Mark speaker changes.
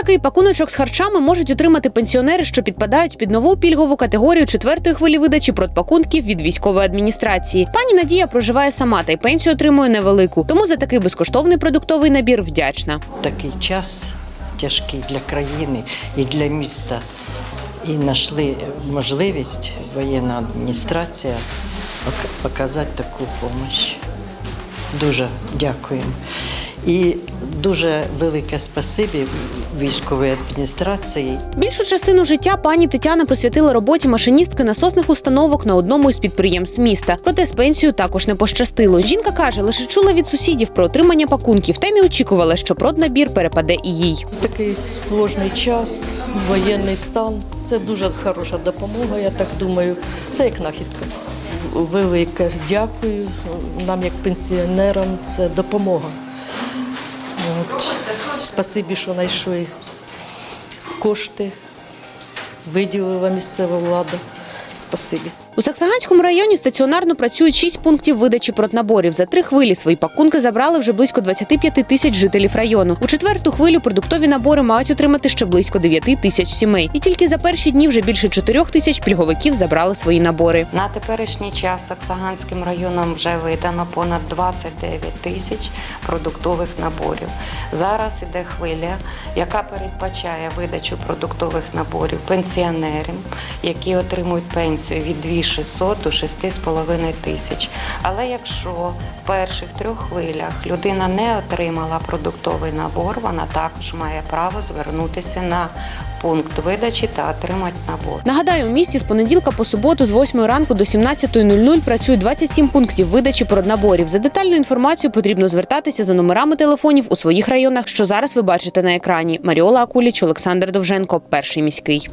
Speaker 1: такий пакуночок з харчами можуть отримати пенсіонери, що підпадають під нову пільгову категорію четвертої хвилі видачі продпакунків від військової адміністрації. Пані Надія проживає сама та й пенсію отримує невелику. Тому за такий безкоштовний продуктовий набір вдячна.
Speaker 2: такий час тяжкий для країни і для міста. І знайшли можливість воєнна адміністрація пок- показати таку допомогу. Дуже дякуємо. І дуже велике спасибі військовій адміністрації
Speaker 1: Більшу частину життя пані Тетяна присвятила роботі машиністки насосних установок на одному із підприємств міста. Проте з пенсією також не пощастило. Жінка каже, лише чула від сусідів про отримання пакунків та й не очікувала, що проднабір перепаде і їй.
Speaker 3: В такий сложний час, воєнний стан. Це дуже хороша допомога, я так думаю. Це як нахідка. Велике дякую нам, як пенсіонерам, це допомога. Спасибі, що знайшли кошти, виділила місцева влада. Спасибі.
Speaker 1: У Саксаганському районі стаціонарно працюють шість пунктів видачі проднаборів. За три хвилі свої пакунки забрали вже близько 25 тисяч жителів району. У четверту хвилю продуктові набори мають отримати ще близько 9 тисяч сімей. І тільки за перші дні вже більше 4 тисяч пільговиків забрали свої набори.
Speaker 4: На теперішній час Саксаганським районом вже видано понад 29 тисяч продуктових наборів. Зараз іде хвиля, яка передбачає видачу продуктових наборів пенсіонерам, які отримують пенсію від 2600 до 6,5 тисяч. Але якщо в перших трьох хвилях людина не отримала продуктовий набор, вона також має право звернутися на пункт видачі та отримати набор.
Speaker 1: Нагадаю, у місті з понеділка по суботу з 8 ранку до 17.00 працює 27 пунктів видачі проднаборів. За детальну інформацію потрібно звертатися за номерами телефонів у своїх районах, що зараз ви бачите на екрані. Маріола Акуліч, Олександр Довженко, перший міський.